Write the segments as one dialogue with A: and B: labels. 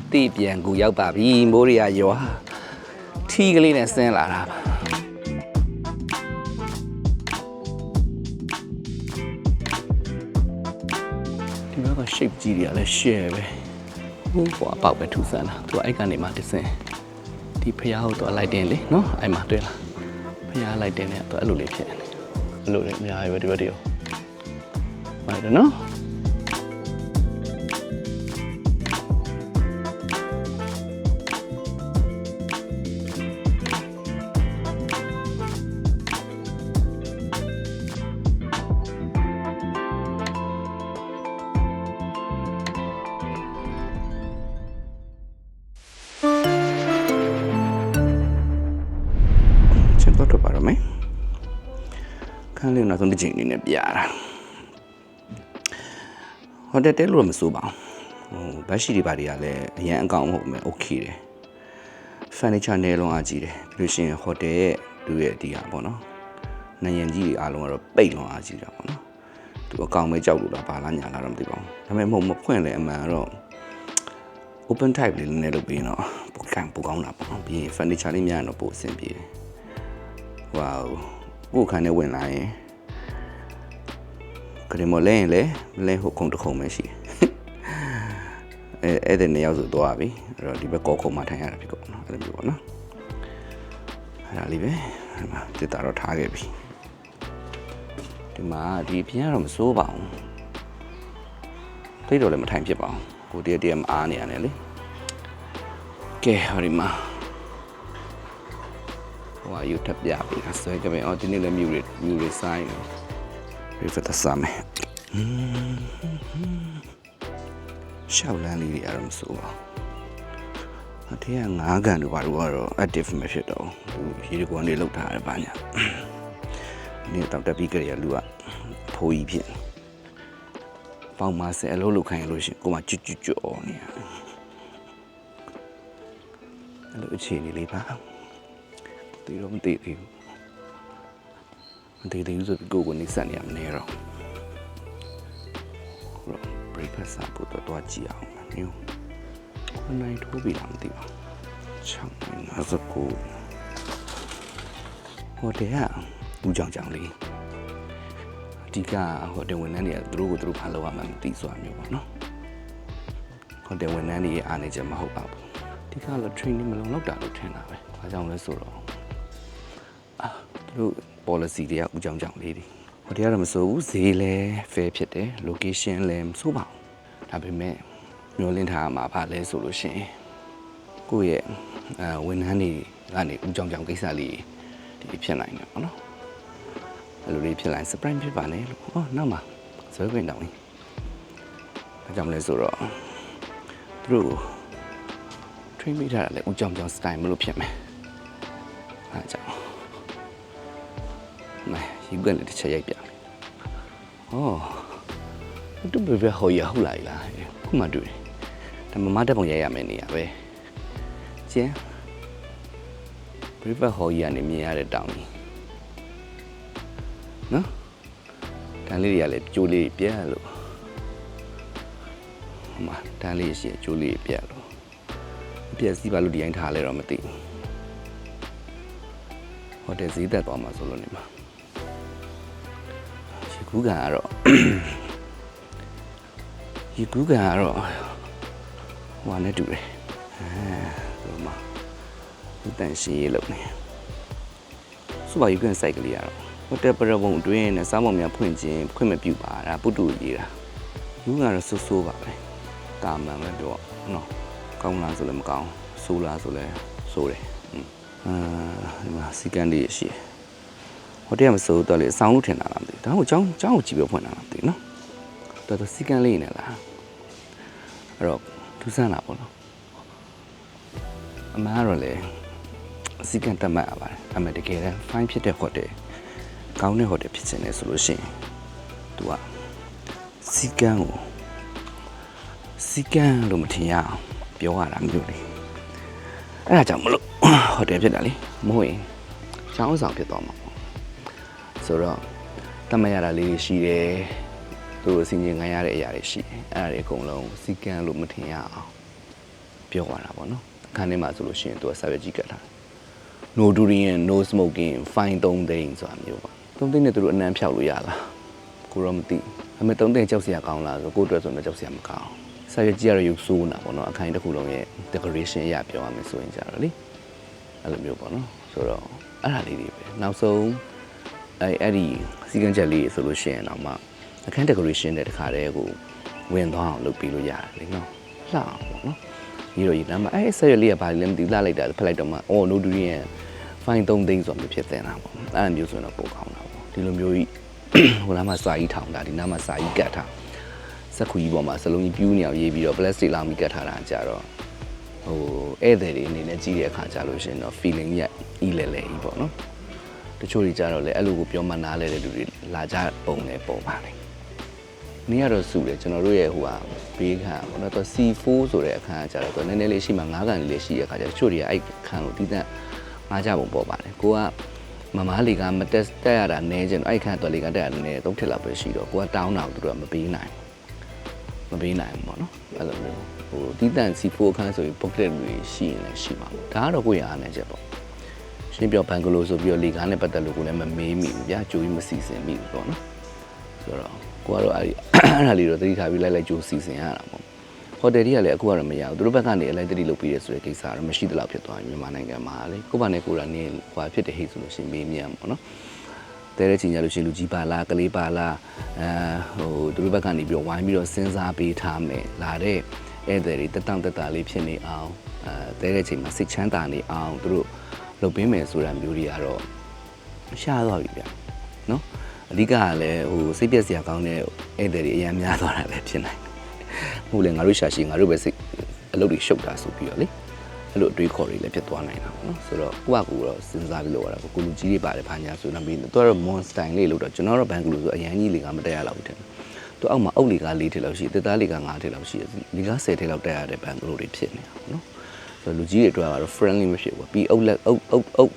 A: အတိပြန်ကူရောက်ပါပြီမိုးရီယာရွာထီကလေးနဲ့ဆင်းလာတာပါဒီဘက်က shape ကြီးတွေကလည်း share ပဲဟိုကွာပေါက်ပဲထူဆန်းတာသူကအဲ့ကနေမှတစ်ဆင်းဒီဖျားကိုတော့လိုက်တင်လေနော်အဲ့မှာတွေ့လားဖျားလိုက်တင်နေတော့အဲ့လိုလေးဖြစ်နေအဲ့လိုလေးအများကြီးပဲဒီဘက်တည်းရောဟုတ်တယ်နော် ချက်တော့တော့ပါတော့မယ်ခန်းလေးနောက်ဆုံးတစ်ချိန်အနေနဲ့ပြရတာဟိုတယ်တဲလို့တော့မစိုးပါဘူးဟိုဘတ်ရှိတွေပါတွေကလည်းအရင်အကောင်မဟုတ်မယ်โอเคတယ် furniture နယ်လုံးအားကြီးတယ်ပြီးလို့ရှိရင်ဟိုတယ်ရဲ့သူရဲ့ဒီဟာပေါ့နော်နယံကြီးတွေအားလုံးကတော့ပိတ်လုံးအားကြီးတာပေါ့နော်သူအကောင်ပဲကြောက်လို့လားဘာလားညာလားတော့မသိပါဘူးဒါပေမဲ့မဟုတ်မဖွင့်လဲအမှန်တော့ open type လေးနည်းလုပ်ပြီးရင်တော့ပိုကံပိုကောင်းတာပေါ့ပြီးရင် furniture လေးများရင်တော့ပိုအဆင်ပြေတယ် ဝါကိုယ်ခန်းနဲ့ဝင်လာရင်ကရင်မလဲရင်လေမလဲဟုတ်ခုံတစ်ခုံပဲရှိတယ်အဲအဲ့တဲ့နေရောက်ဆိုသွားပြီအဲ့တော့ဒီဘက်ကောခုံမှထိုင်ရတာဖြစ်ကုန်နော်အဲ့လိုမျိုးပေါ့နော်အဲ့ဒါလေးပဲအဲ့မှာတစ်တာတော့ထားခဲ့ပြီဒီမှာဒီပြင်းကတော့မစိုးပါဘူးသိတော့လည်းမထိုင်ဖြစ်ပါဘူးကိုတည်းတည်းမအားနေရတယ်လေကဲဟောဒီမှာ ဟိုအယူထပ်ပြပြီလားဆွဲကြမယ်အော်ဒီနေ့လည်းမြူတွေမြူတွေဆိုင်တယ်ဒီဖက်သက်စားမယ်ရှောက်လန်းလေးတွေအရမစိုးပါအထက်ကငါးကန်တို့ဘာလို့ကတော့ active မဖြစ်တော့ဘူးရေဒီကွန်တွေလောက်ထားတယ်ဘာညာဒီတော့တက်ပြီးကြရလူကဖိုးကြီးဖြစ်ပေါင်မဆဲအလုပ်လုပ်ခိုင်းလို့ရှရင်ကိုမကျွတ်ကျွတ်ကြော်နေရအဲ့လိုအခြေအနေလေးပါ တည်တော့မတည်သေးဘူးမတည်သေးဘူးဆိုပြီးကိုယ်ကနေစက်နေရမနေတော့ဟို breakfast စားဖို့တော့တွားကြည့်အောင်မျိုးခနိုင်ထိုးပြီလားမသိပါချောင်းငါစကူဟိုတဲ့ကဦးကြောင်ကြောင်လေးအဓိကဟိုတဲ့ဝန်ထမ်းတွေကသူတို့ကိုသူတို့ဖန်လောက်ရမှမသိစွာမျိုးပေါ့နော်ဟိုတဲ့ဝန်ထမ်းတွေရဲ့အားနေချက်မဟုတ်ပါဘူးအဓိကတော့ training မလုံလောက်တာလို့ထင်တာပဲဘာကြောင့်လဲဆိုတော့သူ တို့ policy တွေကဥကြောင်ကြောင်လေးတွေဟိုတရားတော့မစိုးဘူးဈေးလည်း fair ဖြစ်တယ် location လည်းမဆိုးပါဘူးဒါပေမဲ့မျောလင်းထားမှာဗာလဲဆိုလို့ရှိရင်ကိုယ့်ရဲ့အဲဝန်ထမ်းတွေကနေဥကြောင်ကြောင်ကိစ္စလေးဒီဖြစ်နိုင်တယ်ပေါ့နော်အဲ့လိုလေးဖြစ်လာရင် surprise ဖြစ်ပါနဲ့လို့ဟောနောက်မှာဇွဲခွင့်တောင်းရင်အဲကြောင့်မလဲဆိုတော့သူတို့ကို train မိထားတာလေဥကြောင်ကြောင် style မလို့ဖြစ်မယ်အဲကြောင့် မယူကန်လည်းတစ်ချက်ရိုက်ပြမယ်။အော်တူဘယ်ဘယ်ဟောရဟုတ်လားလားခုမှတွေ့တယ်။ဒါမမတက်ပုံရိုက်ရမယ်နေရပဲ။ကျင်းဘယ်ဘယ်ဟောရနေမြင်ရတဲ့တောင်ကြီး။နော်။တန်းလေးတွေကလည်းကြိုးလေးပြက်လို့ဟိုမှာတန်းလေးရှိကြိုးလေးပြက်လို့ပြက်စီးပါလို့ဒီတိုင်းထားလဲတော့မသိဘူး။ဟိုတယ်ဈေးသက်သွားမှာဆိုလို့နေမှာရေ ကူးကန်ကတော့ရေကူးကန်ကတော့ဟိုဟာနဲ့တူတယ်အဲဟိုမှာဒီတန်ရှင်းရေးလုပ်နေစူပါယူကန်စိုက်ကလေးကတော့ဟိုတယ်ပရဘုံအတွင်းနဲ့စားမုံများဖွင့်ခြင်းခွင့်မပြုပါဒါပုတူရေးတာယူကတော့ဆိုးဆိုးပါပဲတာမန်ပဲတော့နော်ကောင်းလားဆိုလည်းမကောင်းဆိုးလားဆိုလည်းဆိုးတယ်အာဒီမှာစီကန်လေးရှိတယ် ဟိုတည်းကမစိုးတော့လေအဆောင်လို့ထင်တာလားမသိဘူးဒါမှမဟုတ်ကျောင်းကျောင်းကိုကြည့်ပြီးဖွင့်တာလားမသိဘူးနော်တော်တော်စီကံလေးနေလားအဲ့တော့ထူးဆန်းတာပေါ့နော်အမှန်ကတော့လေစီကံတက်မှတ်ရပါတယ်အမှန်တကယ်တမ်း fine ဖြစ်တဲ့ဟိုတယ်ကောင်းတဲ့ဟိုတယ်ဖြစ်ချင်တယ်ဆိုလို့ရှိရင် तू ကစီကံကိုစီကံလို့မထင်ရအောင်ပြောရတာမျိုးလေအဲ့ဒါကြောင့်မလို့ဟိုတယ်ဖြစ်တာလေမဟုတ်ရင်ကျောင်းဆောင်ဖြစ်သွားမှာပေါ့ ဆိုတော့တတ်မှတ်ရတာလေးတွေရှိတယ်သူတို့အစီအစဉ်ခံရတဲ့အရာတွေရှိတယ်အဲ့ဒါတွေအကုန်လုံးစီကံလို့မထင်ရအောင်ပြောသွားတာပေါ့နော်အခန်းထဲမှာဆိုလို့ရှိရင်သူကစာရွက်ကြီးကတ်ထားတယ် no durian no smoking fine 3သိန်းဆိုတာမျိုးပေါ့3သိန်းနဲ့သူတို့အနံဖြောက်လို့ရလားကိုတော့မသိဘူးဒါပေမဲ့3သိန်းကြောက်စရာကောင်းလားဆိုကိုယ့်အတွက်ဆိုတော့ကြောက်စရာမကောင်းစာရွက်ကြီးကတော့ရုပ်ဆိုးနေတာပေါ့နော်အခန်းတစ်ခုလုံးရဲ့ decoration အရပြောရမယ်ဆိုရင်ကြတော့လေအဲ့လိုမျိုးပေါ့နော်ဆိုတော့အဲ့ဒါလေးတွေပဲနောက်ဆုံး အဲ့အဲ့ဒီစီကံချက်လေးဆိုလို့ရှိရင်တော့မှအခန်း decoration တဲ့တခါတည်းကိုဝင်သွားအောင်လုပ်ပြီးလို့ရတယ်လေနော်လှအောင်ပေါ့နော်ဒီလိုရေးနာမအဲ့ဆက်ရလေးကဘာလဲမသိလှလိုက်တာဖက်လိုက်တော့မှအော်နိုဒူရီယန်ဖိုင်3သိန်းဆိုမှဖြစ်တဲ့နာပေါ့အဲ့လိုမျိုးဆိုရင်တော့ပိုကောင်းတာပေါ့ဒီလိုမျိုးကြီးဟိုနားမှာစာကြီးထောင်တာဒီနားမှာစာကြီးကတ်ထားစက်ခွေကြီးပေါ်မှာစလုံးကြီးပြူးနေအောင်ရေးပြီးတော့ plastic လောင်ပြီးကတ်ထားတာကြတော့ဟိုဧည့်သည်တွေအနေနဲ့ကြီးတဲ့အခါကြလို့ရှရင်တော့ feeling ကြီးအီလဲလဲကြီးပေါ့နော်တ ချို့တွေကြတော့လေအဲ့လိုကိုပြောမှနားလဲတဲ့လူတွေလာကြပုံနဲ့ပုံပါလေနေ့ကတော့စုတယ်ကျွန်တော်တို့ရဲ့ဟိုဟာဘေးခန်းပေါ့နော်သူ C4 ဆိုတဲ့အခန်းကကျတော့သူနည်းနည်းလေးရှိမှ9ကန်လေးရှိတဲ့အခါကျတော့ချို့တွေကအဲ့ခန်းကိုတီးတန့်ငားကြပုံပေါ်ပါတယ်ကိုကမမားလီကမတက်တက်ရတာနည်းကျင်တော့အဲ့ခန်းတော့လေကတက်ရတာနည်းသုံးထစ်လောက်ပဲရှိတော့ကိုကတောင်းတာကိုသူတို့ကမပေးနိုင်မပေးနိုင်ဘူးပေါ့နော်အဲ့လိုမျိုးဟိုတီးတန့် C4 အခန်းဆိုရင် booklet တွေရှိရင်လည်းရှိမှာပေါ့ဒါကတော့ကိုယ့်ရအားနဲ့ချက်ပေါ့ ရှင်းပြဘန်ဂလိုဆိုပြီးတော့လေကားနဲ့ပတ်သက်လို့ကိုလည်းမမေးမိဘူးဗျာကြိုးကြီးမစီစဉ်မိဘူးပေါ့နော်ဆိုတော့ကိုကတော့အဲ့ဒီအဲ့ဒါလေးတော့တတိထားပြီးလိုက်လိုက်ကြိုးစီစဉ်ရတာပေါ့ဟိုတယ်ကြီးကလည်းအခုကတော့မရဘူးသူတို့ဘက်ကနေအလိုက်တတိလုပ်ပြီးရဆိုတဲ့ကိစ္စကတော့မရှိသလောက်ဖြစ်သွားပြီမြန်မာနိုင်ငံမှာလေကိုယ့်ဘာနဲ့ကိုယ်တာနေဟွာဖြစ်တဲ့ဟိတ်ဆိုလို့ရှိရင်မေးမြန်းပေါ့နော်တဲတဲ့ချိန်ကြလို့ရှိရင်လူကြီးပါလားကလေးပါလားအဲဟိုသူတို့ဘက်ကနေပြီးတော့ဝိုင်းပြီးတော့စဉ်းစားပေးထားမယ်လာတဲ့ဧည့်သည်တွေတက်တောင့်တက်တာလေးဖြစ်နေအောင်အဲတဲတဲ့ချိန်မှာစိတ်ချမ်းသာနေအောင်သူတို့ လုပ်ပေးမယ်ဆိုတာမျိုးတွေကတော့ရှားသွားပြီဗျာနော်အဓိကကလည်းဟိုစိတ်ပြက်စရာကောင်းတဲ့ဧည့်သည်တွေအများများသွားတာလည်းဖြစ်နိုင်တယ်။ဟုတ်လေငါတို့ရှာရှိငါတို့ပဲစိတ်အလုပ်တွေရှုပ်တာဆိုပြီးတော့လေအဲ့လိုအတွေးခေါ်တွေလည်းဖြစ်သွားနိုင်တာပေါ့နော်။ဆိုတော့ကိုကကူတော့စဉ်းစားပြီးလို့ရတာပေါ့ကိုလူကြီးတွေပါတယ်ဘာညာဆိုတော့ပြီးသူကတော့ mon style လေးလို့တော့ကျွန်တော်တော့ဘန်ကလူဆိုအရန်ကြီးလေးကမတက်ရလောက်ဘူးတဲ့။သူအောက်မှာအုပ်လေးက၄ထစ်လောက်ရှိတက်သားလေးက၅ထစ်လောက်ရှိတယ်။လေးက10ထစ်လောက်တက်ရတဲ့ဘန်ကလူတွေဖြစ်နေတာပေါ့နော်။ဆိုတော့ လူကြီးတွေအတွက်ကတော့ friendly မဖြစ်ဘူး။ပြီးအုပ်လက်အုပ်အုပ်အုပ်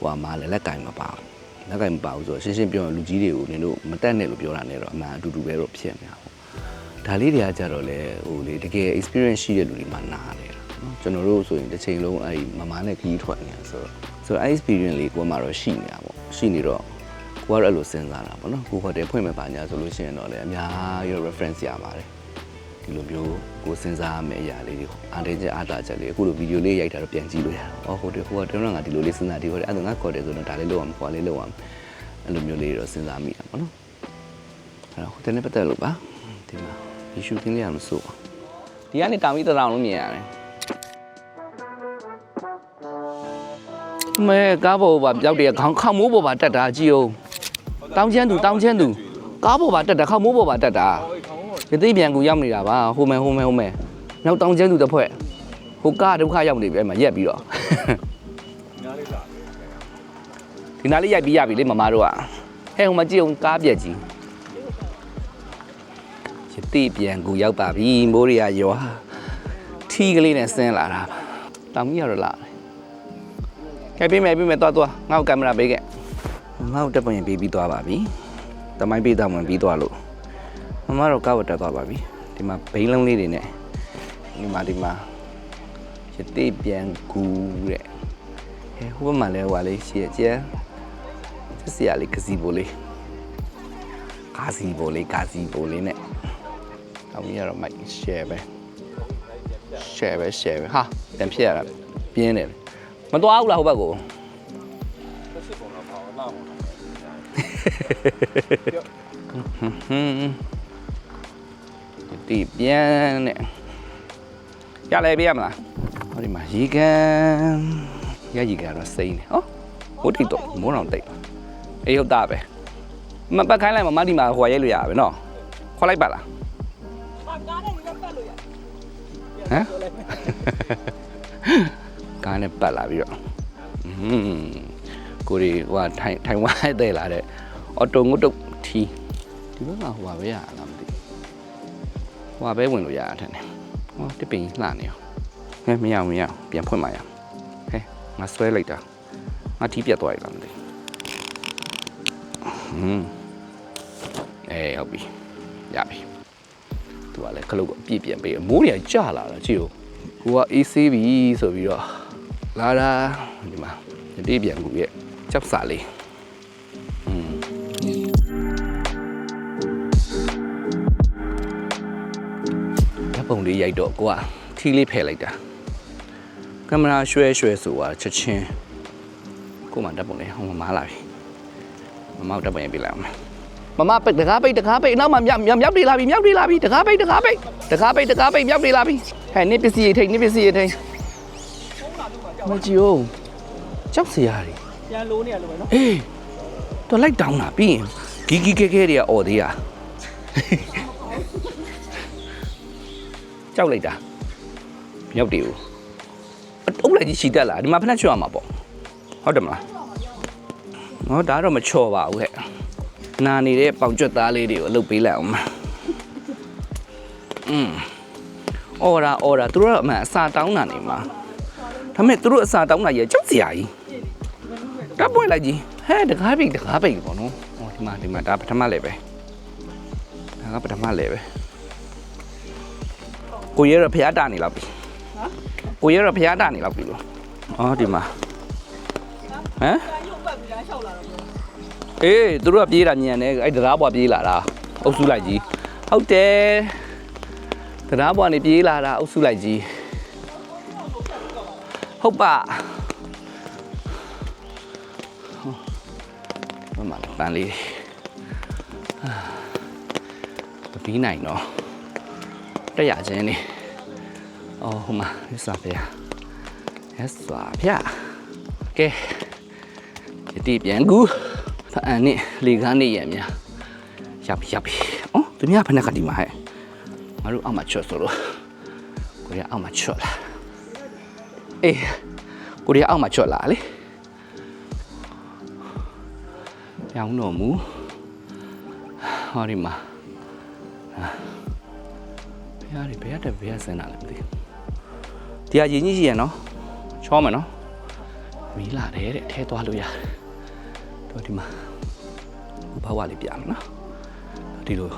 A: ဟိုမှာလည်းလက်ကင်မပါဘူး။လက်ကင်မပါဘူးဆိုတော့ရှင်းရှင်းပြောရင်လူကြီးတွေကိုနင်တို့မတက်နဲ့လို့ပြောတာနဲ့တော့အမှန်အတူတူပဲတော့ဖြစ်နေတာပေါ့ဒါလေးတွေကကြတော့လေဟိုလေတကယ် experience ရှိတဲ့လူတွေမှနားတယ်နော်ကျွန်တော်တို့ဆိုရင်တစ်ချိန်လုံးအဲ့ဒီမမနဲ့ခီးထွက်နေတာဆိုတော့ဆိုတော့အဲ့ experience လေးကိုယ်မှတော့ရှိနေတာပေါ့ရှိနေတော့ကိုကတော့အဲ့လိုစဉ်းစားတာပေါ့နော်ကိုဟိုတယ်ဖွင့်မဲ့ပါညာဆိုလို့ရှိရင်တော့လေအများကြီး reference ရပါတယ်ဒီလိုမျိုး ကိုစဉ်းစားရမယ့်အရာလေးတွေအားတင်းချက်အားတာချက်လေးအခုလိုဗီဒီယိုလေးရိုက်တာတော့ပြန်ကြည့်လို့ရတယ်။အော်ဟိုတယ်ဟိုကတည်းကငါဒီလိုလေးစဉ်းစားဒီဟိုတယ်အဲ့ဒါငါခေါ်တယ်ဆိုတော့ဒါလေးလုပ်အောင်ဟိုကလေးလုပ်အောင်အဲ့လိုမျိုးလေးတော့စဉ်းစားမိတာပေါ့နော်။အဲ့တော့ဟိုတယ်နဲ့ပတ်သက်လို့ပါဒီမှာဒီရှူတင်လေးရမစိုးပါဒီကနေတောင်ပြီးတောင်လုံးမြင်ရတယ်မဲကားပေါ်ပါပြောက်တည်းခေါင်းခေါမိုးပေါ်ပါတက်တာကြည့်အောင်တောင်းချမ်းသူတောင်းချမ်းသူကားပေါ်ပါတက်တာခေါမိုးပေါ်ပါတက်တာ ဒီသိပြန်ကူရောက်နေတာပါဟိုမဲဟိုမဲဟိုမဲနောက်တောင်ကျန်းသူတစ်ဖွဲ့ဟိုကားဒုက္ခရောက်နေပြီအဲ့မှာရက်ပြီးတော့ဒီနားလေးရိုက်ပြီးရပြီလေမမတို့ကဟဲ့ဟိုမှာကြည့်အောင်ကားပြက်ကြီးရတိပြန်ကူရောက်ပါပြီမိုးရီယာရွာထီကလေးနဲ့ဆင်းလာတာတောင်ကြီးရတော့လာတယ်ကဲပေးမယ်ပေးမယ်သွားသွားငါ့ကိုကင်မရာပေးခဲ့ငါ့ကိုတက်ပွင့်ပေးပြီးသွားပါပြီတမိုင်းပေးတော့မှပြီးသွားလို့ မမတော့ကောက်တက်သွားပါပြီဒီမှာဘိန်းလုံးလေးတွေနဲ့ဒီမှာဒီမှာရတိပြန်ကူတဲ့ဟဲဟိုဘက်မှာလဲဟိုပါလေးရှေ့ကျဲစစ်စရာလေးကစီဘိုလေးကာစီဘိုလေးကာစီဘိုလေးနဲ့အောင်ရတော့မိုက် share ပဲ share ပဲ share ပဲဟာပြန်ဖြစ်ရတာပြင်းတယ်မသွားဘူးလားဟိုဘက်ကိုဟွန်းဟွန်း တီပြန်နဲ့ရလဲပြရမလားဟောဒီမှာရေကန်ရရေကန်တော့စိမ့်နေဟောဟိုတိတ်တော့မိုးတော်တိတ်အေးဟုတ်တာပဲမပတ်ခိုင်းလိုက်မမဒီမှာဟိုရဲလို့ရပါပဲနော်ခေါ်လိုက်ပါလားဟမ်ကားနဲ့ပတ်လာပြီးတော့ဟွန်းကိုရီဟိုထိုင်ထိုင်ဝိုင်းတဲ့လာတဲ့အော်တိုငုတ်တုတ်ထီဒီဘက်ကဟိုပါပဲရလား မသိဘူးဟွာပဲဝင်လို့ရတာထင်တယ်။ဟောတစ်ပင်လှနေအောင်။ဟဲ့မရအောင်မရအောင်ပြန်ဖွင့်ပါရအောင်။ဟဲ့ငါဆွဲလိုက်တာ။ငါထီးပြတ်သွားပြီလားမသိဘူး။ဟွန်းအေးဟုတ်ပြီ။ရပြီ။သူကလည်းခလုတ်ကိုအပြည့်ပြန်ပေးတယ်။မိုးတွေကကျလာတာကြည့်ဦး။ဟိုကိုကအေးဆေးပြီဆိုပြီးတော့လာတာဒီမှာယတိပြန်ကူရဲ့ကြောက်စာလေး ပုံလေးရိုက်တော့ကိုကထီးလေးဖယ်လိုက်တာကင်မရာရွှဲရွှဲဆိုတာချက်ချင်းကိုမှဓာတ်ပုံလေးဟောင်းမမားလာပြီမမောက်ဓာတ်ပုံရိုက်ပြလိုက်အောင်မယ်မမပိတ်တကားပိတ်တကားပိတ်နောက်မှမြောက်မြောက်မြောက်တွေလာပြီမြောက်တွေလာပြီတကားပိတ်တကားပိတ်တကားပိတ်တကားပိတ်မြောက်တွေလာပြီဟဲ့နစ်ပစ္စည်းရိတ်ထိတ်နစ်ပစ္စည်းရိတ်ထိတ်မကြည့်ဦးကြောက်စရာတွေ
B: ပြန်လိုနေရလို့ပဲနော်
A: အေးတော့လိုက်တောင်းတာပြီးရင်ဂီဂီကဲကဲတွေကអော်သေးတာ ကြောက်လိုက်တာမြောက်တွေကိုအုပ်လိုက်ကြီးရှီတက်လာဒီမှာဖက်နှက်ချော်ရမှာပေါ့ဟုတ်တယ်မလားဟောဒါတော့မချော်ပါဘူးဟဲ့နာနေတဲ့ပေါင်ကျွတ်သားလေးတွေကိုအလုပ်ပေးလိုက်အောင်ပါอืมအော်ရာအော်ရာသူတို့ကအမှန်အစာတောင်းတာနေမှာဒါပေမဲ့သူတို့အစာတောင်းတာရဲ့ကြောက်စရာကြီးတပ်ပွင့်လိုက်ကြီးဟဲ့တကားပိတ်တကားပိတ်ပေါ့နော်ဟောဒီမှာဒီမှာဒါပထမလေပဲဒါကပထမလေပဲ ကိုရဲရဖျားတာနေလောက်ပြီကိုရဲရဖျားတာနေလောက်ပြီလို့အော်ဒီမှာဟမ်
B: ပြန်ရုပ်ပတ်ပြီးလားလျှောက်လာတော့ပြော
A: အေးသူတို့ကပြေးတာညံနေအဲ့တရားဘွားပြေးလာတာအုပ်စုလိုက်ကြီးဟုတ်တယ်တရားဘွားနေပြေးလာတာအုပ်စုလိုက်ကြီးဟုတ်ပါဟောမမပန်းလေးအာမပြီးနိုင်တော့ တက်ရခြင်းနေအော်ဟိုမှာရစ္စာဖေရရစ္စာဖေကဲယတိပြန်ကူဖအန်နဲ့လေကားနဲ့ရံများရပ်ပြီရပ်ပြီအော်သူများဖနက်ကဒီမှာဟဲ့ငါတို့အောက်မှာချော့ဆိုလို့ကိုရီးယားအောက်မှာချော့လာအေးကိုရီးယားအောက်မှာချော့လာလေရောင်းတော့မူဟောဒီမှာ ဘယ်ရဘယ်ရတဲ့ဘယ်ရစင်လာလဲမသိဘူးတရားရင်ကြီးရှိရနော်ချောမယ်နော်မီးလာတယ်တဲ့ထဲသွားလို့ရတယ်တော့ဒီမှာဘာဝလေးပြမယ်နော်ဒီလို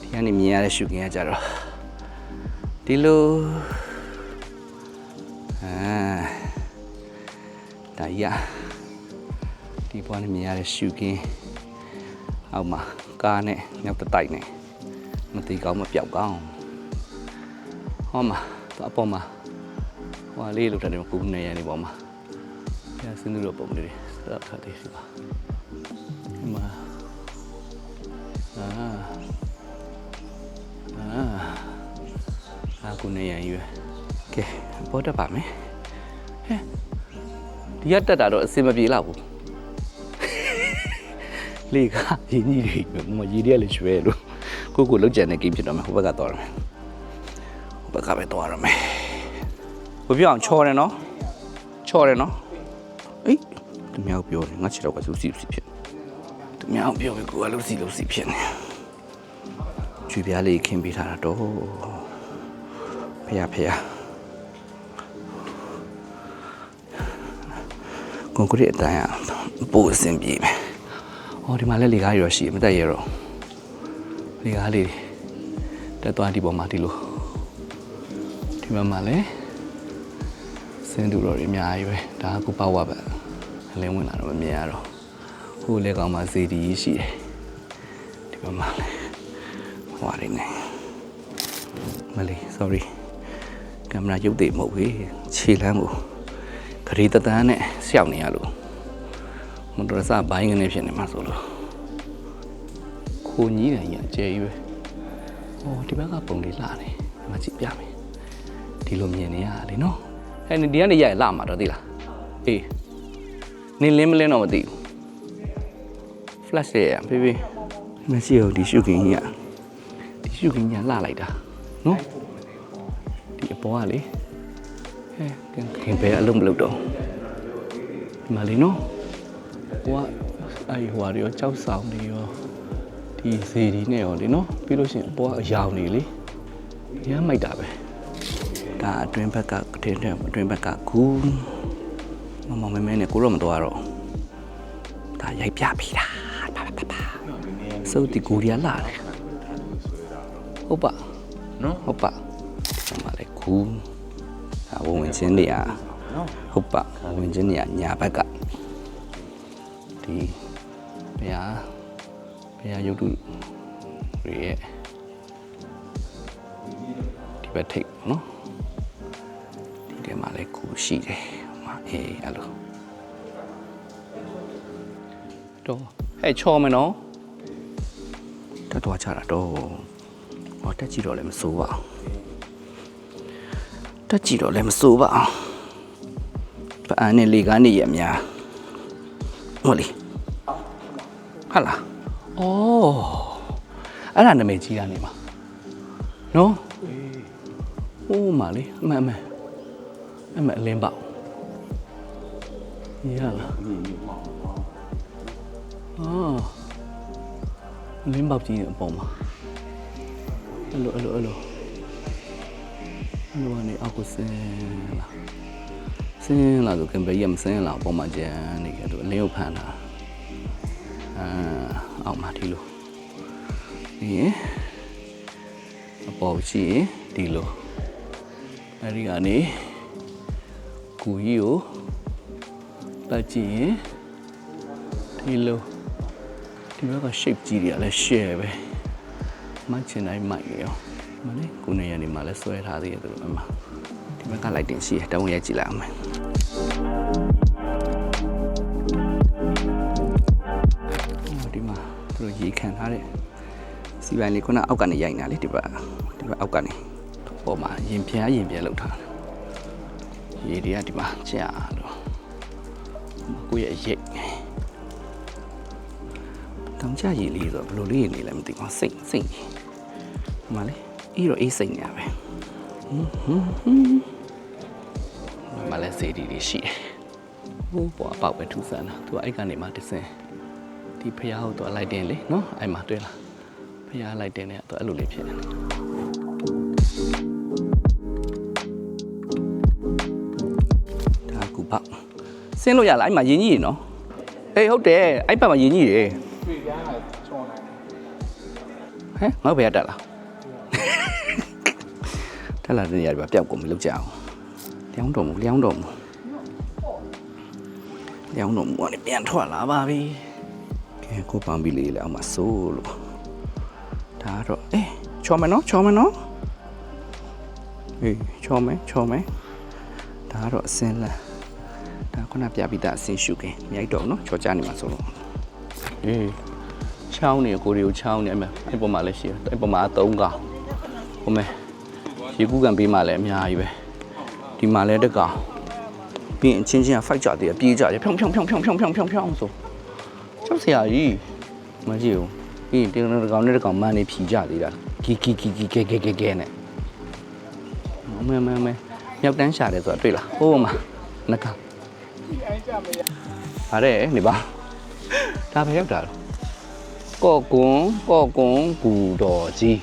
A: ဒီကနေမြင်ရတဲ့ရှုခင်းကကြတော့ဒီလိုအာဒါကြီးอ่ะဒီဘွားနဲ့မြင်ရတဲ့ရှုခင်းအောက်မှာကားနဲ့မြောက်တတိုက်နဲ့ မတိကောင်းမပြောက်ကောင်းဟောမှာတော့အပေါ်မှာဟွာလေးလို့တယ်ကူနေရနေပေါ်မှာ။ညာစင်းတို့ပုံလေးတွေစတော့ထားသေးစီပါ။ဒီမှာအာအာအခုနေရရွယ်။ကဲပေါ်တက်ပါမယ်။ဟဲ့ဒီကတက်တာတော့အစင်မပြေတော့ဘူး။လေကရင်းကြီးတွေမမကြီးတွေကလည်းရွှဲလို့ ကိုကိုလောက်ကြံတဲ့ကိဖြစ်တော့မယ်ဟိုဘက်ကသွားရမယ်။ဟိုဘက်ကပဲသွားရမယ်။ဘယ်ပြောအောင်ချော်တယ်နော်။ချော်တယ်နော်အေးသူများကိုပြောတယ်ငါခြေတော့ကလူစီလူစီဖြစ်သူများကိုပြောပြီးကိုကလူစီလူစီဖြစ်နေကျွေပြားလေးခင်းပေးထားတာတော့ဖះဖះကွန်ကရစ်အတိုင်းอ่ะပို့အဆင်ပြေမယ်ဟောဒီမှာလည်းလေကားရရှိမတက်ရတော့ လေကားလေးတက်သွားဒီပေါ်မှာဒီလိုဒီမှာမှလည်းစင်းတူတော်တွေအများကြီးပဲဒါကကိုပေါ့ဝပဲအလင်းဝင်လာတော့မမြင်ရတော့ဟိုလေကောင်မှာစီဒီရှိတယ်ဒီဘက်မှာလည်းဟွာနေနေမလေး sorry ကင်မရာရုပ်တည်မဟုတ်ဘူးခြေလမ်းကိုခရီးတတန်းနဲ့ရှောက်နေရလို့မတော်စဘိုင်းကနေဖြစ်နေမှာဆိုလို့ ခိုကြီးတယ်ကြီးအကျယ်ကြီးပဲဟောဒီဘက်ကပုံလေးလှတယ်ဒီမှာကြည့်ပြမယ်ဒီလိုမြင်နေရတာလေနော်အဲ့ဒီကနေရရလာမှာတော့သိလားအေးနင်းလင်းမလင်းတော့မသိဘူး flash ရရဖေးဖေးမရှိဘူးဒီရှုခင်းကြီးอ่ะဒီရှုခင်းကြီးလှလိုက်တာနော်ဒီအပေါ်ကလေဟဲ့ခင်ဘယ်အလုံးမလုပ်တော့ဒီမှာလေနော်ဟိုကအဲ့ဟိုဟာတွေရောကြောက်ဆောင်တွေရော ဒီဇေဒီနဲ့ရောလေနော်ပြီးလို့ရှိရင်အပေါ်ကအယောင်တွေလေရမ်းမိုက်တာပဲဒါအတွင်းဘက်ကတင်းတင်းအတွင်းဘက်ကကူမမမဲမဲနဲ့ကိုတော့မတော်တော့ဒါရိုက်ပြပြီလားပါပါပါစုတ်တီကိုရီးယားလာတယ်ဟုတ်ပါနော်ဟုတ်ပါဘူးဒါဝင်ဝင်ချင်းတွေကဟုတ်ပါဝင်ဝင်ချင်းတွေကညာဘက်ကဒီဘုရား ဘုရားယုတ်တုတွေရဲ့ဒီဘက်ထိပ်နော်ဒီထဲမှာလည်းခုရှိတယ်ဟိုမှာအေးအဲ့လိုတော့ဟဲ့ချော်မယ်နော်တက်သွားချတာတော့ဟောတက်ကြည့်တော့လည်းမစိုးပါဘူးတက်ကြည့်တော့လည်းမစိုးပါအောင်ပအန်နဲ့လေကားနေရအများဟုတ်လေဟာလား အော်အဲ့ဒါနာမည်ကြီးတာနေမှာနော်ဟိုးမလေးအမှန်အမှန်အမှန်အလင်းပေါ့ရလားအော်အလင်းပေါက်ကြီးနေအပေါ်မှာအဲ့လိုအဲ့လိုအဲ့လိုအဲ့လိုကနေအောက်ကိုဆင်းလာဆင်းလာဆိုကံပေးရမဆင်းလာအပေါ်မှာကျန်နေကြသူအလင်းကိုဖန်တာ အာအောက်မှာဒီလိုပြီးရင်အပေါ်ရှိရင်ဒီလိုအဲ့ဒီကနေကူကြီးကိုပတ်ကြည့်ရင်ဒီလိုဒီဘက်က shape ကြီးတွေကလည်း share ပဲမှတ်ချင်တိုင်းမှတ်ရအောင်မလေးကိုနေရနေမှာလည်းဆွဲထားသေးတယ်သူတို့အမဒီဘက်က lighting ရှိတယ်တောင်းရကြည့်လိုက်အောင် ရေခံထားတဲ့စီပိုင်းလေးခုနအောက်ကနေရိုက်နေတာလေဒီဘက်ဒီဘက်အောက်ကနေပေါ်မှာရင်ပြားရင်ပြားလောက်ထားတယ်ရေတွေကဒီမှာကြာလို့ကိုယ့်ရဲ့ရိတ်တောင်ကြရည်လေးဆိုတော့ဘယ်လိုလေးနေလဲမသိဘူးစိတ်စိတ်နေဟိုမှာလေအေးတော့အေးစိတ်နေရပဲဟွန်းဟွန်းဟွန်းဒီမှာလည်းစေဒီလေးရှိတယ်ဟိုးပေါ်အပေါက်ပဲထူဆန်းတာသူကအဲ့ကနေမှတစ်စင် ဒီဖရားကိုသူအလိုက်တင်လေနော်အဲ့မှာတွေ့လားဖရားလိုက်တင်တဲ့သူအဲ့လိုလေးဖြစ်နေတယ်ဒါကူပါဆင်းလို့ရလားအဲ့မှာရင်းကြီးရေနော်အေးဟုတ်တယ်အဲ့ပတ်မှာရင်းကြီးရေ
B: တွေ့ပြားတာချောင်းနိုင်
A: ဟမ်ငါ့ဘယ်ရတက်လားတက်လာတဲ့နေရာပြပျောက်ကုန်မလုပ်ကြအောင်လျောင်းတော်မူလျောင်းတော်မူလျောင်းတော်မူကနေပြန်ထွက်လာပါပြီ ကိုပန်ပြီးလေးလေအောင်မဆိုးလို့ဒါတော့အေးချောမယ်နော်ချောမယ်နော်အေးချောမယ်ချောမယ်ဒါတော့အစင်လန်ဒါခုနပြပြီးသားအစင်ရှုခင်မြိုက်တော့နော်ချောချနေမှာဆိုလို့အေးချောင်းနေကိုရီကိုချောင်းနေအမအဲ့ပေါ်မှာလည်းရှိတယ်အဲ့ပေါ်မှာအသုံးကောင်ဟုတ်မယ်ရေကူးကန်ပေးမှလည်းအများကြီးပဲဒီမှာလည်းတကောင်ပြီးရင်ချင်းချင်းကဖိုက်ကြသေးတယ်ပြေးကြတယ်ဖြောင်းဖြောင်းဖြောင်းဖြောင်းဖြောင်းဖြောင်းဖြောင်းဆို ဆရာကြီးမကြည့်ဘူးပြီးရင်တင်းတစ်ကောင်နဲ့တစ်ကောင်မန်းနေဖြီကြသေးတာကီကီကီကီကဲကဲကဲကဲနဲ့အမေမေမေမြောက်တန်းရှာတယ်ဆိုတာတွေ့လားဟိုးမှာနက
B: ဒီအိုင်းကြမရ
A: ဗါတဲ့နေပါဒါပဲရောက်တာလို့ကော့ကွန်ကော့ကွန်ကူတော်ကြီး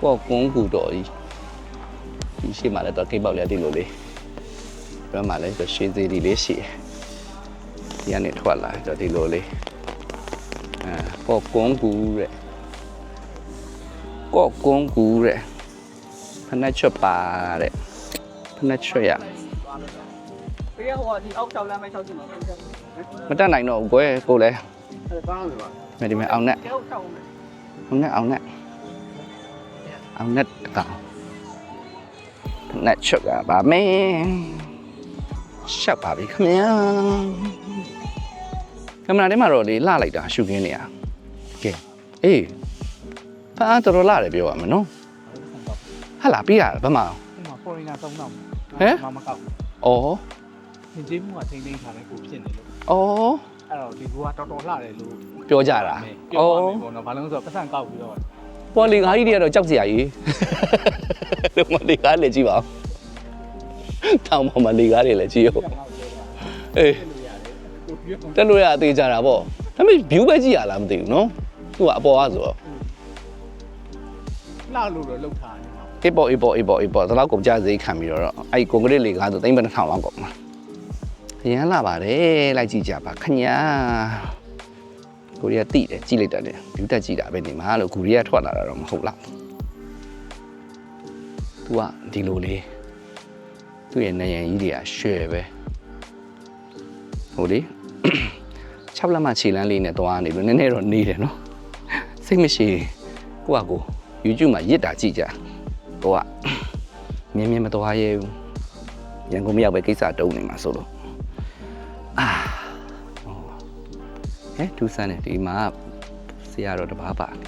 A: ကော့ကွန်ကူတော်ကြီးဒီရှိမှလည်းတော့ကိတ်ပေါက်လေးဒီလိုလေးဘယ်မှာလဲဆိုရှင်းသေးဒီလေးရှိတယ် ဒီကနေထွက်လာတော့ဒီလိုလေးအဲကော့ကွန်ကူတဲ့ကော့ကွန်ကူတဲ့ဖနက်ချွတ်ပါတဲ့ဖနက်ချွတ်ရ
B: ပြရဟိုဒီအောက်ချောက်လမ်းမဲ့ချောက်ကြည့်မှာပြန်ပြန်
A: မတက်နိုင်တော့ဘူးကွယ်ကိုလည်း
B: အဲကောင်းတယ်ပါ
A: မဒီမဲ့အောင်နဲ့
B: ကျောက်ချောက်မယ်
A: အောင်နဲ့အောင်နဲ့အောင်နဲ့တကောင်နဲ့ချက်ရပါမယ်ရှက်ပါပြီခင်ဗျာ ကင်မရာထဲမှာတော့လေလှလိုက်တာရှုခင်းနေရကဲအေးဖားတော်တော်လှတယ်ပြောရမယ်နော်ဟာလာပြီးရဘယ်မှာ
B: ဒီမှာ foreigner သုံးတော့
A: ဟမ်
B: မမကောက်
A: ဩ
B: သင်ကြီးမှုကထိမ့်သိမ်းထားတဲ့ကိုဖြစ်နေလို့
A: ဩ
B: အဲ့တော့ဒီကူကတော်တော်လှတယ်လို့
A: ပြောကြတာ
B: ပြောပါမယ်ပေါ့နော်ဘာလို့လဲဆိုတော့ပတ်စံကောက်ပြီးတော့
A: ပေါ်လီကားကြီးတွေကတော့ကြောက်စရာကြီးလို့မလီကားလည်းကြည့်ပါဦးတောင်ပေါ်မှာလီကားတွေလည်းကြည့်ရောအေး
B: ကိုပြော
A: တက်လို့ရအသေးကြတာပေါ့ဒါပေမဲ့ view ပဲကြည့်ရလားမသိဘူးနော်သူကအပေါ်ကဆိုတော့
B: လှလို့တော့လှုပ်ထားနေမှာ
A: အေးပေါ်အေးပေါ်အေးပေါ်အေးပေါ်ဒါတော့ကုန်ကြစေးခံပြီးတော့အဲ့ကွန်ကရစ်လေကားဆိုသိမ့်ပန်းထောင်လောက်ကုန်မှာအရန်လာပါတယ်လိုက်ကြည့်ကြပါခညာကိုရီးယားတိတယ်ကြည့်လိုက်တာလေ view တက်ကြည့်တာပဲနေမှာလို့ကိုရီးယားထွက်လာတာတော့မဟုတ်လားသူ तू ကဒီလိုလေးသူ့ရဲ့နေရန်ကြီးတွေကရွှဲပဲဟိုလေ 6လက်မခြေလမ်းလေးနဲ့သွားနေလို့နည်းနည်းတော့နေတယ်နော်စိတ်မရှိရင်ကိုကကို YouTube မှာရစ်တာကြည့်ကြကိုကမြင်းမြင်းမသွားရဲဘူးရန်ကုန်မရောက်ပဲကိစ္စတုံးနေမှာဆိုလို့အာဟောဟဲ့ဒူဆန်နေဒီမှာဆရာတော်တပားပါနေ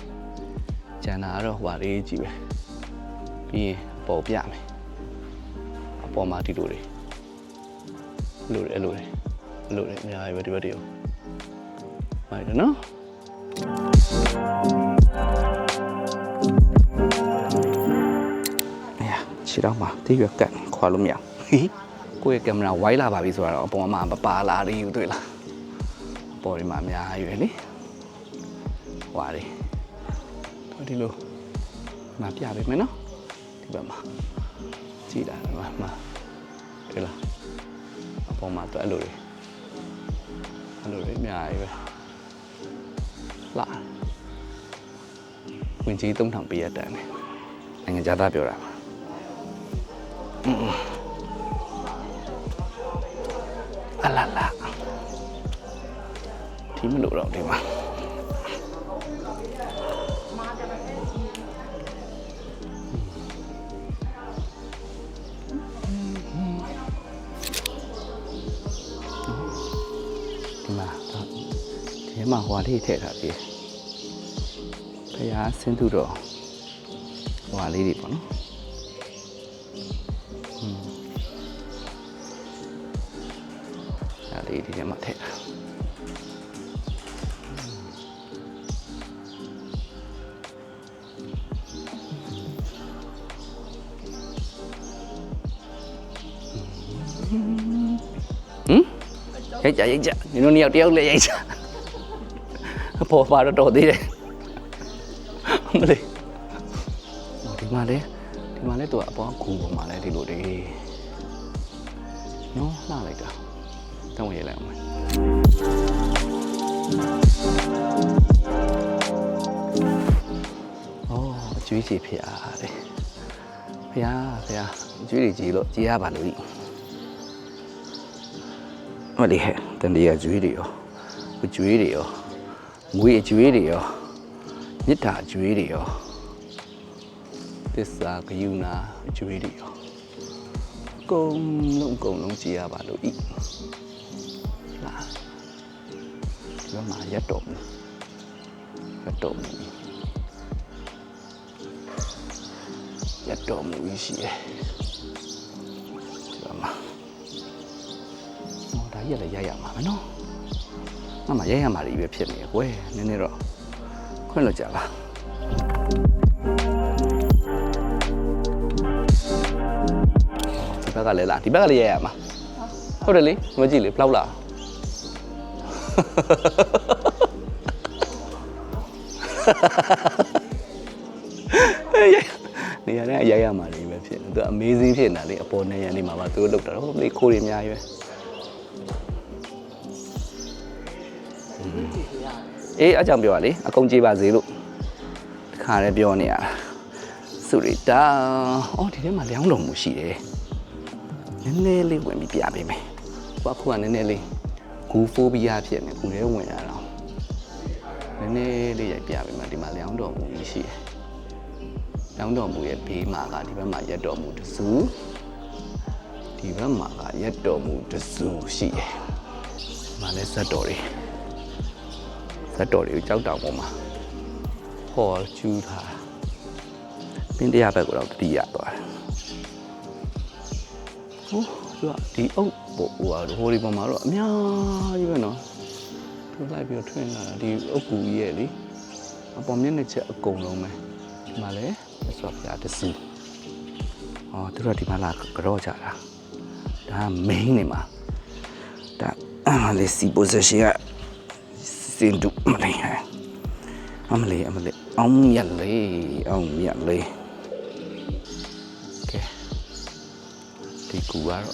A: ကျန်တာကတော့ဟွာလေးကြည့်ပဲပြီးရင်ပေါ်ပြမယ်အပေါ်မှာဒီလိုတွေလိုတယ်အဲ့လိုတွေ အဲ့လိုတွေအများကြီးပဲဒီဘက်တည်းရောမိုက်တယ်နော်哎呀，ခြေတော့မှာတိရွက်ကတ်ခွာလို့မရဘူးဟိကိုယ့်ရဲ့ကင်မရာဝိုင်းလာပါပြီဆိုတော့အပေါ်မှာမပါလာသေးဘူးတွေ့လားအပေါ်ဒီမှာအများကြီးပဲလေဟွာလေတော့ဒီလိုမပြပေးမယ်နော်ဒီဘက်မှာကြည့်လာတယ်မှာမှာတွေ့လားအပေါ်မှာတော့အဲ့လိုတွေ အဲ့လိုတွေအများကြီးပဲလာဝင်ကြီးသုံးထောင်ပေးရတဲ့တယ်နိုင်ငံခြားသားပြောတာပါအလာလာဒီမလို့တော့ဒီမှာ မှာဟွာလေးထည့်ထားပြီဖယားဆင်းသူတော့ဟွာလေးတွေပေါ့နော်အဲ့ဒီဒီထဲမှာထည့်တာဟမ်ရိုက်ကြရိုက်ကြနင်တို့နှစ်ယောက်တယောက်လည်းရိုက်ကြအ ပေါ်ပါတော့တော်သေးတယ်မလေးဟိုဒီမှာလေဒီမှာလေသူကအပေါ်ကဂူပေါ်မှာလေဒီလိုတွေနော်လှလိုက်တာတောင်းဝင်ရလိုက်အောင်မယ်။အော်အကျွေးကြီးဖေအားတဲ့။ဖေအားဖေအားအကျွေးကြီးကြီးလို့ကြီးရပါလို့ဤ။မလေးဟဲ့တန်တရားကျွေးတွေရောအကျွေးတွေရော ငွေအကျွေးတွေရောမြစ်တာအကျွေးတွေရောသစ္စာဂယုဏအကျွေးတွေရောအကုန်လုံးအကုန်လုံးကြည်ရပါလို့ဤလာဒီဘက်မှာရက်တော်မူရက်တော်မူရက်တော်မူရှိရဲ့ဒီဘက်မှာဟောဒါကြီးကလည်းရိုက်ရမှာပဲနော် ငါမှရိုက်ရမှာတွေပဲဖြစ်နေကွယ်နည်းနည်းတော့ခွင့်လို့ကြပါဒီဘက်ကလည်းလားဒီဘက်ကလည်းရိုက်ရမှာဟုတ်တယ်လေမကြည့်လေဘလောက်လားနေရာနဲ့အရိုက်ရမှာတွေပဲဖြစ်နေသူ amazing ဖြစ်နေတာလေအပေါ်နေရာနေမှာပါသူတို့လောက်တာဟိုလေခိုးတွေအများကြီးပဲ အေးအကြောင်းပြောရလေအကုန်ကြည့်ပါစေလို့တခါလည်းပြောနေရတာစုရီတာအော်ဒီထဲမှာလျောင်းတော်မူရှိတယ်နည်းနည်းလေးဝင်ပြီးပြပေးမယ်ဘာခုကနည်းနည်းလေးဂူဖိုးဘီယာဖြစ်နေဂူထဲဝင်ရတော့နည်းနည်းလေးရိုက်ပြပေးမယ်ဒီမှာလျောင်းတော်မူကြီးရှိတယ်ရောင်းတော်မူရဲ့ဘေးမှာကဒီဘက်မှာရက်တော်မူတစုဒီဘက်မှာကရက်တော်မူတစုရှိတယ်။ဒီမှာလည်းဇက်တော်တွေ ဇက်တော်တွေကိုကြောက်တောင်ပေါ်မှာဟောကျူးထားတာပင်းတရားဘက်ကတော့တတိယသွားတယ်။ဟိုသူကဒီအုပ်ပေါ်ဟိုဟာဟိုဒီပေါ်မှာတော့အများကြီးပဲနော်။သူလိုက်ပြီးတော့ထွင်လာတာဒီအုပ်ကူကြီးရဲ့လေအပေါ်မျက်နှာချက်အကုန်လုံးပဲဒီမှာလည်းမြတ်စွာဘုရားတစီ။အော်သူတို့ဒီမှာလာကြော့ကြတာ။ဒါ main နေမှာ။ဒါအမလေးစီ position က စင်တူမလေးဟဲ့။အမလေးအမလေးအောင်မြတ်လေးအောင်မြတ်လေး။ကဲဒီကူကတော့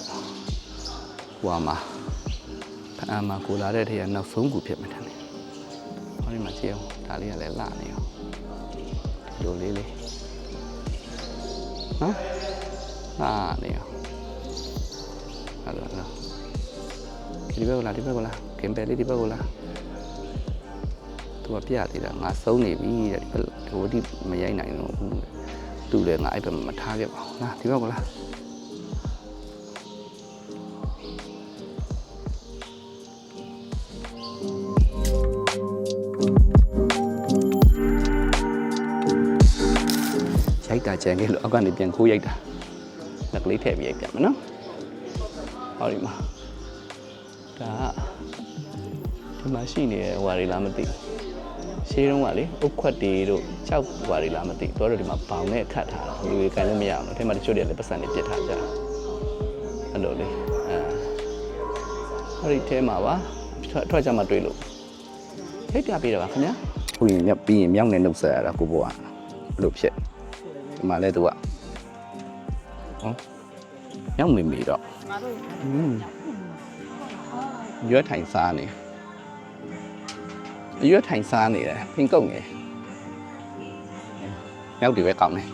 A: ဟွာမှာဖအမကိုလာတဲ့ထက်နောက်ဆုံးကူဖြစ်မှတယ်။ဟောဒီမှာကြည့်အောင်ဒါလေးကလည်းလှနေအောင်ဒီလိုလေးလေးနော်ဟာနေရောဟာလို့လားဒီဘက်ကလာဒီဘက်ကလာကင်ပယ်လေးဒီဘက်ကလာ သူကပြသေးတာငါဆုံးနေပြီတဲ့ဒီဘက်ဟိုဒီမရိုက်နိုင်တော့ဘူးသူလည်းငါအဲ့ဘက်မှာမထားခဲ့ပါဘူးလာဒီဘက်ကလာရိုက်တာကြံခဲ့လို့အောက်ကနေပြန်ခိုးရိုက်တာလက်ကလေးထည့်ပြီးရိုက်ပြန်မယ်နော်ဟောဒီမှာဒါကဒီမှာရှိနေတဲ့ဟွာတွေလားမသိဘူး ရှေးတုန်းကလေအုတ်ခွက်တွေတို့ကြောက်ဟွာတွေလားမသိဘူးတို့တို့ဒီမှာဘောင်နဲ့ခတ်ထားတာလူတွေကန်လို့မရအောင်လို့ထဲမှာတချို့တွေလည်းပတ်စံတွေပြစ်ထားကြတာအဲ့လိုလေအဲဟောဒီထဲမှာပါထွက်ထွက်ကြမှာတွေ့လို့ထိတ်ပြပေးတော့ပါခင်ဗျာခုရင်မြောက်ပြီးရင်မြောက်နေနှုတ်ဆက်ရတာကိုဘောကဘလို့ဖြစ်ဒီမှာလဲသူကဟောမြောက်မိမိတော့
B: ငါတို့
A: อืมရွက်ထိုင်စားနေ ရွက်ထိုင်စားနေတယ်ဖင်ကုတ်နေမြောက်တွေပဲကောင်းတယ်